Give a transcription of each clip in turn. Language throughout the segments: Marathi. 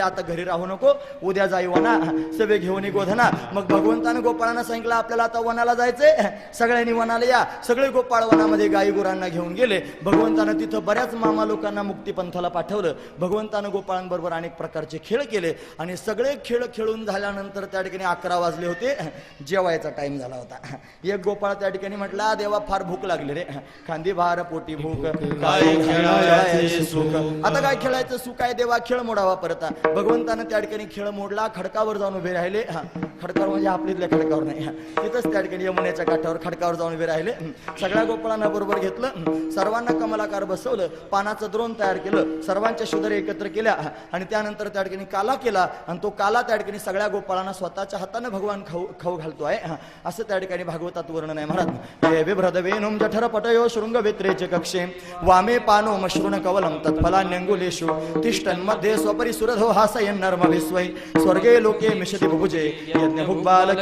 आता घरी राहू नको. उद्या जाई वना सभे घेऊन गोधना मग भगवंतानं गोपाळांना सांगितलं आपल्याला आता वनाला जायचंय. सगळ्यांनी वनाला या. सगळे गोपाळ वनामध्ये गाई गुरांना घेऊन गेले. भगवंतानं तिथं बऱ्याच मामा लोकांना मुक्तीपंथाला पाठवलं. भगवंतानं गोपाळांबरोबर अनेक प्रकारचे खेळ केले. आणि सगळे खेळ खेळून झाल्यानंतर त्या ठिकाणी अकरा वाजले होते. जेवायचा टाइम झाला होता. एक गोपाळ त्या ठिकाणी म्हटला देवा फार भूक लागली रे. खांदी भार पोटी भूक. काय खेळायचे सुख? आता काय खेळायचं? सुख आहे देवा खेळ मोडावा परत. भगवंतानं त्या ठिकाणी खेळ मोडला खडकावर जाऊन उभे राहिले. हा खडकावर म्हणजे आपलीतल्या खडकावर नाही. तिथंच त्या ठिकाणी यमुनेच्या काठावर खडकावर जाऊन उभे राहिले. सगळ्या गोपाळांना बरोबर घेतलं. सर्वांना कमलाकार बसवलं. पानाचं द्रोण तयार केलं. सर्वांच्या शुदरे एकत्र केल्या. आणि त्यानंतर त्या ठिकाणी काला केला. आणि तो काला त्या ठिकाणी सगळ्या गोपाळांना स्वतःच्या हाताने भगवान खाऊ खाऊ घालतो आहे. हा. असं त्या ठिकाणी भागवतात वर्णन आहे महाराज. हे बिभ्रद वेणुम जठर पटयो शृंग वेत्रेचे कक्षे. वामे पानो मश्रुण कवलम तत्फलान्यंगुलेषु. तिष्ठनमध्ये स्वपरी सुरधो हासयन् स्वर्गे लोके मिशति बुभुजे यज्ञ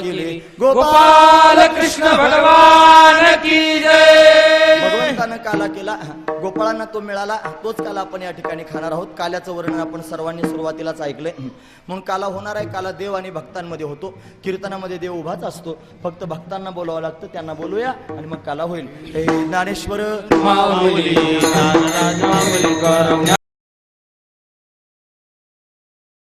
केले गोपाल कृष्ण भगवान की जय। भगवंतानं काला केला गोपाळांना तो मिळाला तोच काला आपण या ठिकाणी खाणार आहोत. काल्याचं वर्णन आपण सर्वांनी सुरुवातीलाच ऐकलंय. म्हणून काला होणार आहे काला देव आणि भक्तांमध्ये होतो. कीर्तनामध्ये देव उभाच असतो. फक्त भक्तांना बोलावं लागतं त्यांना बोलूया आणि मग काला होईल. हे ज्ञानेश्वर